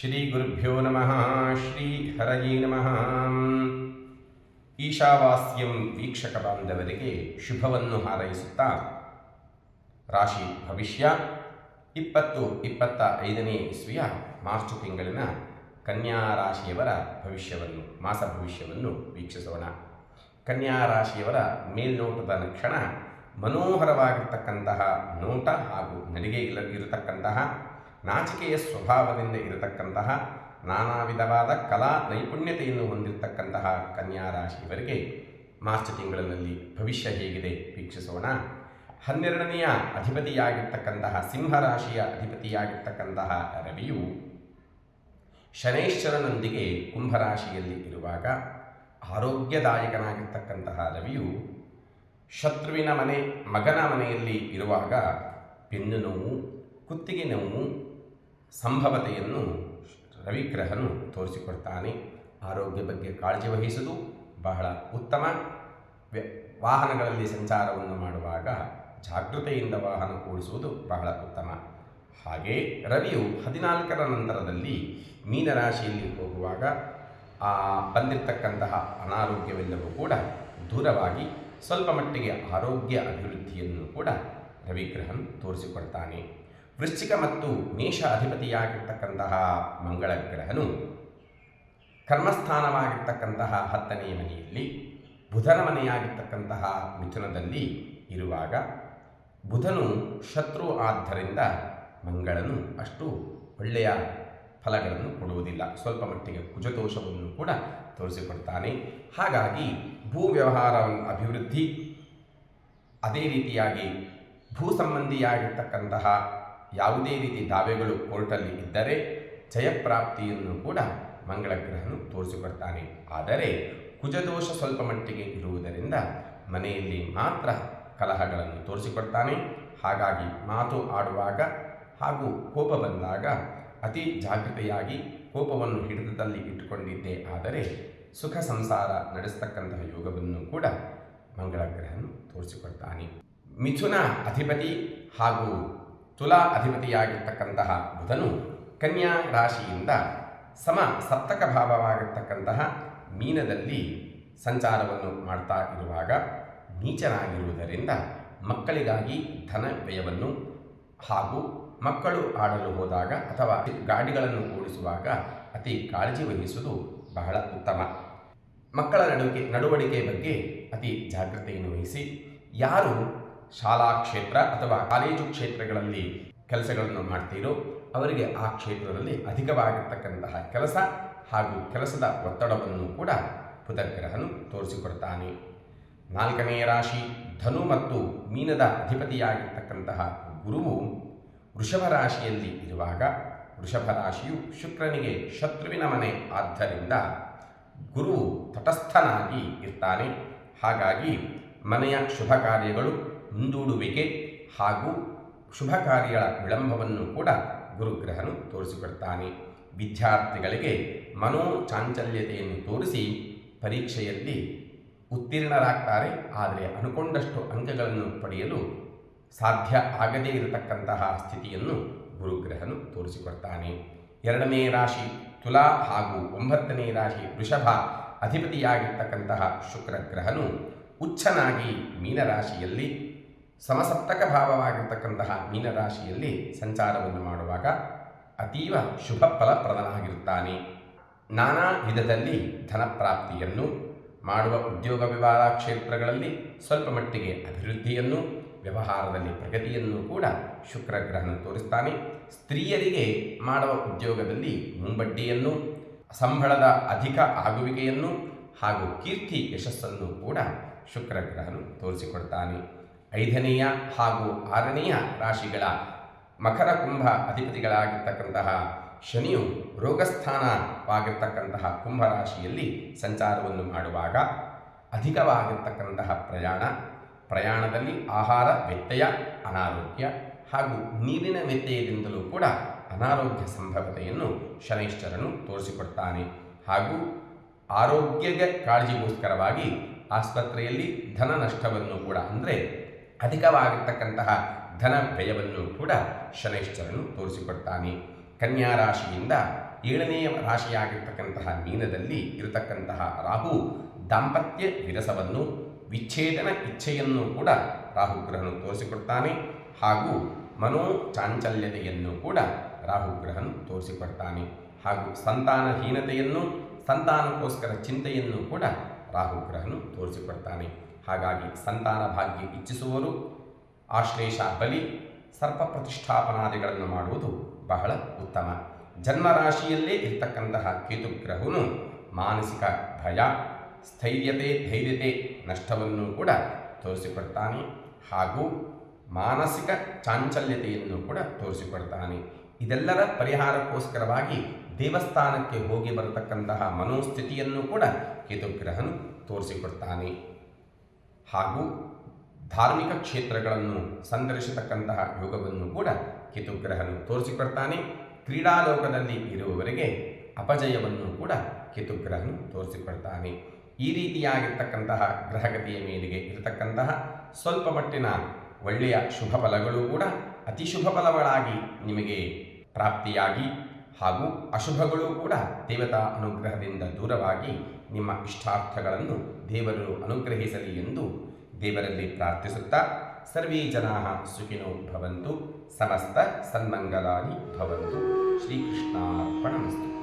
ಶ್ರೀ ಗುರುಭ್ಯೋ ನಮಃ ಶ್ರೀ ಹರಯೇ ನಮಃ ಈಶಾವಾಸ್ಯಂ ವೀಕ್ಷಕ ಬಾಂಧವರಿಗೆ ಶುಭವನ್ನು ಹಾರೈಸುತ್ತಾ ರಾಶಿ ಭವಿಷ್ಯ ಇಪ್ಪತ್ತು ಇಪ್ಪತ್ತ ಐದನೇ ಇಸ್ವಿಯ ಮಾರ್ಚ್ ತಿಂಗಳಿನ ಕನ್ಯಾ ರಾಶಿಯವರ ಭವಿಷ್ಯವನ್ನು, ಮಾಸ ಭವಿಷ್ಯವನ್ನು ವೀಕ್ಷಿಸೋಣ. ಕನ್ಯಾ ರಾಶಿಯವರ ಮೇಲ್ನೋಟದ ಲಕ್ಷಣ ಮನೋಹರವಾಗಿರ್ತಕ್ಕಂತಹ ನೋಟ ಹಾಗೂ ನಡಿಗೆ ಇರತಕ್ಕಂತಹ ನಾಚಿಕೆಯ ಸ್ವಭಾವದಿಂದ ಇರತಕ್ಕಂತಹ ನಾನಾ ವಿಧವಾದ ಕಲಾ ನೈಪುಣ್ಯತೆಯನ್ನು ಹೊಂದಿರತಕ್ಕಂತಹ ಕನ್ಯಾ ರಾಶಿಯವರಿಗೆ ಮಾರ್ಚ್ ತಿಂಗಳಿನಲ್ಲಿ ಭವಿಷ್ಯ ಹೇಗಿದೆ ವೀಕ್ಷಿಸೋಣ. ಹನ್ನೆರಡನೆಯ ಅಧಿಪತಿಯಾಗಿರ್ತಕ್ಕಂತಹ ಸಿಂಹರಾಶಿಯ ಅಧಿಪತಿಯಾಗಿರ್ತಕ್ಕಂತಹ ರವಿಯು ಶನೈಶ್ವರನೊಂದಿಗೆ ಕುಂಭರಾಶಿಯಲ್ಲಿ ಇರುವಾಗ ಆರೋಗ್ಯದಾಯಕನಾಗಿರ್ತಕ್ಕಂತಹ ರವಿಯು ಶತ್ರುವಿನ ಮನೆ, ಮಗನ ಮನೆಯಲ್ಲಿ ಇರುವಾಗ ಬೆನ್ನು ನೋವು ಕುತ್ತಿಗೆ ನೋವು ಸಂಭವತೆಯನ್ನು ರವಿಗ್ರಹನು ತೋರಿಸಿಕೊಡ್ತಾನೆ. ಆರೋಗ್ಯ ಬಗ್ಗೆ ಕಾಳಜಿ ವಹಿಸುವುದು ಬಹಳ ಉತ್ತಮ. ವಾಹನಗಳಲ್ಲಿ ಸಂಚಾರವನ್ನು ಮಾಡುವಾಗ ಜಾಗೃತೆಯಿಂದ ವಾಹನ ಓಡಿಸುವುದು ಬಹಳ ಉತ್ತಮ. ಹಾಗೆ ರವಿಯು ಹದಿನಾಲ್ಕರ ನಂತರದಲ್ಲಿ ಮೀನರಾಶಿಯಲ್ಲಿ ಹೋಗುವಾಗ ಆ ಬಂದಿರತಕ್ಕಂತಹ ಅನಾರೋಗ್ಯವೆಲ್ಲವೂ ಕೂಡ ದೂರವಾಗಿ ಸ್ವಲ್ಪ ಮಟ್ಟಿಗೆ ಆರೋಗ್ಯ ಅಭಿವೃದ್ಧಿಯನ್ನು ಕೂಡ ರವಿಗ್ರಹನ್ ತೋರಿಸಿಕೊಡ್ತಾನೆ. ವೃಶ್ಚಿಕ ಮತ್ತು ಮೇಷ ಅಧಿಪತಿಯಾಗಿರ್ತಕ್ಕಂತಹ ಮಂಗಳ ಗ್ರಹನು ಕರ್ಮಸ್ಥಾನವಾಗಿರ್ತಕ್ಕಂತಹ ಹತ್ತನೆಯ ಮನೆಯಲ್ಲಿ, ಬುಧನ ಮನೆಯಾಗಿರ್ತಕ್ಕಂತಹ ಮಿಥುನದಲ್ಲಿ ಇರುವಾಗ ಬುಧನು ಶತ್ರು ಆದ್ದರಿಂದ ಮಂಗಳನು ಅಷ್ಟು ಒಳ್ಳೆಯ ಫಲಗಳನ್ನು ಕೊಡುವುದಿಲ್ಲ. ಸ್ವಲ್ಪ ಮಟ್ಟಿಗೆ ಕುಜದೋಷವನ್ನು ಕೂಡ ತೋರಿಸಿಕೊಡ್ತಾನೆ. ಹಾಗಾಗಿ ಭೂ ವ್ಯವಹಾರವನ್ನು ಅಭಿವೃದ್ಧಿ, ಅದೇ ರೀತಿಯಾಗಿ ಭೂ ಸಂಬಂಧಿಯಾಗಿರ್ತಕ್ಕಂತಹ ಯಾವುದೇ ರೀತಿ ದಾವೆಗಳು ಕೋರ್ಟಲ್ಲಿ ಇದ್ದರೆ ಜಯಪ್ರಾಪ್ತಿಯನ್ನು ಕೂಡ ಮಂಗಳ ಗ್ರಹನು ತೋರಿಸಿಕೊಡ್ತಾನೆ. ಆದರೆ ಕುಜದೋಷ ಸ್ವಲ್ಪ ಮಟ್ಟಿಗೆ ಇರುವುದರಿಂದ ಮನೆಯಲ್ಲಿ ಮಾತ್ರ ಕಲಹಗಳನ್ನು ತೋರಿಸಿಕೊಡ್ತಾನೆ. ಹಾಗಾಗಿ ಮಾತು ಆಡುವಾಗ ಹಾಗೂ ಕೋಪ ಬಂದಾಗ ಅತಿ ಜಾಗೃತೆಯಾಗಿ ಕೋಪವನ್ನು ಹಿಡಿತದಲ್ಲಿ ಇಟ್ಟುಕೊಂಡಿದ್ದೇ. ಆದರೆ ಸುಖ ಸಂಸಾರ ನಡೆಸತಕ್ಕಂತಹ ಯೋಗವನ್ನು ಕೂಡ ಮಂಗಳ ಗ್ರಹನು ತೋರಿಸಿಕೊಡ್ತಾನೆ. ಮಿಥುನ ಅಧಿಪತಿ ಹಾಗೂ ತುಲಾ ಅಧಿಪತಿಯಾಗಿರ್ತಕ್ಕಂತಹ ಬುಧನು ಕನ್ಯಾ ರಾಶಿಯಿಂದ ಸಮ ಸಪ್ತಕ ಭಾವವಾಗಿರ್ತಕ್ಕಂತಹ ಮೀನದಲ್ಲಿ ಸಂಚಾರವನ್ನು ಮಾಡ್ತಾ ಇರುವಾಗ ನೀಚನಾಗಿರುವುದರಿಂದ ಮಕ್ಕಳಿಗಾಗಿ ಧನ ವ್ಯಯವನ್ನು ಹಾಗೂ ಮಕ್ಕಳು ಆಡಲು ಹೋದಾಗ ಅಥವಾ ಗಾಡಿಗಳನ್ನು ಓಡಿಸುವಾಗ ಅತಿ ಕಾಳಜಿ ವಹಿಸುವುದು ಬಹಳ ಉತ್ತಮ. ಮಕ್ಕಳ ನಡುವಿಕೆ, ನಡವಳಿಕೆ ಬಗ್ಗೆ ಅತಿ ಜಾಗ್ರತೆಯನ್ನು ವಹಿಸಿ, ಯಾರು ಶಾಲಾ ಕ್ಷೇತ್ರ ಅಥವಾ ಕಾಲೇಜು ಕ್ಷೇತ್ರಗಳಲ್ಲಿ ಕೆಲಸಗಳನ್ನು ಮಾಡ್ತೀರೋ, ಅವರಿಗೆ ಆ ಕ್ಷೇತ್ರದಲ್ಲಿ ಅಧಿಕವಾಗಿರ್ತಕ್ಕಂತಹ ಕೆಲಸ ಹಾಗೂ ಕೆಲಸದ ಒತ್ತಡವನ್ನು ಕೂಡ ಬುಧಗ್ರಹನು ತೋರಿಸಿಕೊಡ್ತಾನೆ. ನಾಲ್ಕನೆಯ ರಾಶಿ, ಧನು ಮತ್ತು ಮೀನದ ಅಧಿಪತಿಯಾಗಿರ್ತಕ್ಕಂತಹ ಗುರುವು ವೃಷಭ ರಾಶಿಯಲ್ಲಿ ಇರುವಾಗ ವೃಷಭ ರಾಶಿಯು ಶುಕ್ರನಿಗೆ ಶತ್ರುವಿನ ಮನೆ. ಆದ್ದರಿಂದ ಗುರು ತಟಸ್ಥನಾಗಿ ಇರ್ತಾನೆ. ಹಾಗಾಗಿ ಮನೆಯ ಶುಭ ಕಾರ್ಯಗಳು ಮುಂದೂಡುವಿಕೆ ಹಾಗೂ ಶುಭ ಕಾರ್ಯಗಳ ವಿಳಂಬವನ್ನು ಕೂಡ ಗುರುಗ್ರಹನು ತೋರಿಸಿಕೊಡ್ತಾನೆ. ವಿದ್ಯಾರ್ಥಿಗಳಿಗೆ ಮನೋ ಚಾಂಚಲ್ಯತೆಯನ್ನು ತೋರಿಸಿ ಪರೀಕ್ಷೆಯಲ್ಲಿ ಉತ್ತೀರ್ಣರಾಗ್ತಾರೆ. ಆದರೆ ಅನುಕೊಂಡಷ್ಟು ಅಂಕಗಳನ್ನು ಪಡೆಯಲು ಸಾಧ್ಯ ಆಗದೇ ಇರತಕ್ಕಂತಹ ಸ್ಥಿತಿಯನ್ನು ಗುರುಗ್ರಹನು ತೋರಿಸಿಕೊಡ್ತಾನೆ. ಎರಡನೇ ರಾಶಿ ತುಲಾ ಹಾಗೂ ಒಂಬತ್ತನೇ ರಾಶಿ ವೃಷಭ ಅಧಿಪತಿಯಾಗಿರ್ತಕ್ಕಂತಹ ಶುಕ್ರಗ್ರಹನು ಉಚ್ಚನಾಗಿ ಮೀನರಾಶಿಯಲ್ಲಿ ಸಮಸಪ್ತಕ ಭಾವವಾಗಿರ್ತಕ್ಕಂತಹ ಮೀನರಾಶಿಯಲ್ಲಿ ಸಂಚಾರವನ್ನು ಮಾಡುವಾಗ ಅತೀವ ಶುಭ ಫಲಪ್ರದನಾಗಿರುತ್ತಾನೆ. ನಾನಾ ವಿಧದಲ್ಲಿ ಧನಪ್ರಾಪ್ತಿಯನ್ನು ಮಾಡುವ ಉದ್ಯೋಗ ವ್ಯವಹಾರ ಕ್ಷೇತ್ರಗಳಲ್ಲಿ ಸ್ವಲ್ಪ ಮಟ್ಟಿಗೆ ಅಭಿವೃದ್ಧಿಯನ್ನು, ವ್ಯವಹಾರದಲ್ಲಿ ಪ್ರಗತಿಯನ್ನು ಕೂಡ ಶುಕ್ರಗ್ರಹನು ತೋರಿಸ್ತಾನೆ. ಸ್ತ್ರೀಯರಿಗೆ ಮಾಡುವ ಉದ್ಯೋಗದಲ್ಲಿ ಮುಂಬಡ್ಡಿಯನ್ನು, ಸಂಬಳದ ಅಧಿಕ ಆಗುವಿಕೆಯನ್ನು ಹಾಗೂ ಕೀರ್ತಿ ಯಶಸ್ಸನ್ನು ಕೂಡ ಶುಕ್ರಗ್ರಹನು ತೋರಿಸಿಕೊಡ್ತಾನೆ. ಐದನೆಯ ಹಾಗೂ ಆರನೆಯ ರಾಶಿಗಳ ಮಕರ ಕುಂಭ ಅಧಿಪತಿಗಳಾಗಿರ್ತಕ್ಕಂತಹ ಶನಿಯು ರೋಗಸ್ಥಾನವಾಗಿರ್ತಕ್ಕಂತಹ ಕುಂಭರಾಶಿಯಲ್ಲಿ ಸಂಚಾರವನ್ನು ಮಾಡುವಾಗ ಅಧಿಕವಾಗಿರ್ತಕ್ಕಂತಹ ಪ್ರಯಾಣ, ಪ್ರಯಾಣದಲ್ಲಿ ಆಹಾರ, ವ್ಯತ್ಯಯ, ಅನಾರೋಗ್ಯ ಹಾಗೂ ನೀರಿನ ವ್ಯತ್ಯಯದಿಂದಲೂ ಕೂಡ ಅನಾರೋಗ್ಯ ಸಂಭವತೆಯನ್ನು ಶನೈಶ್ಚರನು ತೋರಿಸಿಕೊಡ್ತಾನೆ ಹಾಗೂ ಆರೋಗ್ಯದ ಕಾಳಜಿಗೋಸ್ಕರವಾಗಿ ಆಸ್ಪತ್ರೆಯಲ್ಲಿ ಧನ ನಷ್ಟವನ್ನು ಕೂಡ, ಅಂದರೆ ಅಧಿಕವಾಗಿರ್ತಕ್ಕಂತಹ ಧನ ವ್ಯಯವನ್ನು ಕೂಡ ಶನೈಶ್ಚರನು ತೋರಿಸಿಕೊಡ್ತಾನೆ. ಕನ್ಯಾ ರಾಶಿಯಿಂದ ಏಳನೆಯ ರಾಶಿಯಾಗಿರ್ತಕ್ಕಂತಹ ಮೀನದಲ್ಲಿ ಇರತಕ್ಕಂತಹ ರಾಹು ದಾಂಪತ್ಯ ವಿರಸವನ್ನು, ವಿಚ್ಛೇದನ ಇಚ್ಛೆಯನ್ನು ಕೂಡ ರಾಹುಗ್ರಹನು ತೋರಿಸಿಕೊಡ್ತಾನೆ ಹಾಗೂ ಮನೋ ಚಾಂಚಲ್ಯತೆಯನ್ನು ಕೂಡ ರಾಹುಗ್ರಹನು ತೋರಿಸಿಕೊಡ್ತಾನೆ ಹಾಗೂ ಸಂತಾನಹೀನತೆಯನ್ನು, ಸಂತಾನಕ್ಕೋಸ್ಕರ ಚಿಂತೆಯನ್ನು ಕೂಡ ರಾಹುಗ್ರಹನು ತೋರಿಸಿಕೊಡ್ತಾನೆ. ಹಾಗಾಗಿ ಸಂತಾನ ಭಾಗ್ಯ ಇಚ್ಛಿಸುವವರು, ಆಶ್ಲೇಷ ಬಲಿ, ಸರ್ಪ ಪ್ರತಿಷ್ಠಾಪನಾದಿಗಳನ್ನು ಮಾಡುವುದು ಬಹಳ ಉತ್ತಮ. ಜನ್ಮರಾಶಿಯಲ್ಲೇ ಇರ್ತಕ್ಕಂತಹ ಕೇತುಗ್ರಹನು ಮಾನಸಿಕ ಭಯ, ಸ್ಥೈರ್ಯತೆ, ಧೈರ್ಯತೆ ನಷ್ಟವನ್ನು ಕೂಡ ತೋರಿಸಿಕೊಡ್ತಾನೆ ಹಾಗೂ ಮಾನಸಿಕ ಚಾಂಚಲ್ಯತೆಯನ್ನು ಕೂಡ ತೋರಿಸಿಕೊಡ್ತಾನೆ. ಇದೆಲ್ಲರ ಪರಿಹಾರಕ್ಕೋಸ್ಕರವಾಗಿ ದೇವಸ್ಥಾನಕ್ಕೆ ಹೋಗಿ ಬರತಕ್ಕಂತಹ ಮನೋಸ್ಥಿತಿಯನ್ನು ಕೂಡ ಕೇತುಗ್ರಹನು ತೋರಿಸಿಕೊಡ್ತಾನೆ. ಹಾಗೂ ಧಾರ್ಮಿಕ ಕ್ಷೇತ್ರಗಳನ್ನು ಸಂದರ್ಶಿಸತಕ್ಕಂತಹ ಯೋಗವನ್ನು ಕೂಡ ಕಿತುಗ್ರಹನು ತೋರಿಸಿಕೊಡ್ತಾನೆ. ಕ್ರೀಡಾಲೋಕದಲ್ಲಿ ಇರುವವರಿಗೆ ಅಪಜಯವನ್ನು ಕೂಡ ಕಿತುಗ್ರಹನು ತೋರಿಸಿಕೊಡ್ತಾನೆ. ಈ ರೀತಿಯಾಗಿರ್ತಕ್ಕಂತಹ ಗ್ರಹಗತಿಯ ಮೇಲೆಗೆ ಇರತಕ್ಕಂತಹ ಸ್ವಲ್ಪ ಮಟ್ಟಿನ ಒಳ್ಳೆಯ ಶುಭ ಫಲಗಳು ಕೂಡ ಅತಿ ಶುಭ ಫಲಗಳಾಗಿ ನಿಮಗೆ ಪ್ರಾಪ್ತಿಯಾಗಿ ಹಾಗೂ ಅಶುಭಗಳು ಕೂಡ ದೇವತಾ ಅನುಗ್ರಹದಿಂದ ದೂರವಾಗಿ ನಿಮ್ಮ ಇಷ್ಟಾರ್ಥಗಳನ್ನು ದೇವರು ಅನುಗ್ರಹಿಸಲಿ ಎಂದು ದೇವರಲ್ಲಿ ಪ್ರಾರ್ಥಿಸುತ್ತಾ, ಸರ್ವೇ ಜನಾ ಸುಖಿನೋ ಭವಂತು, ಸಮಸ್ತ ಸನ್ಮಂಗಲಾನಿ ಭವಂತು. ಶ್ರೀಕೃಷ್ಣಾರ್ಪಣಮಸ್ತು.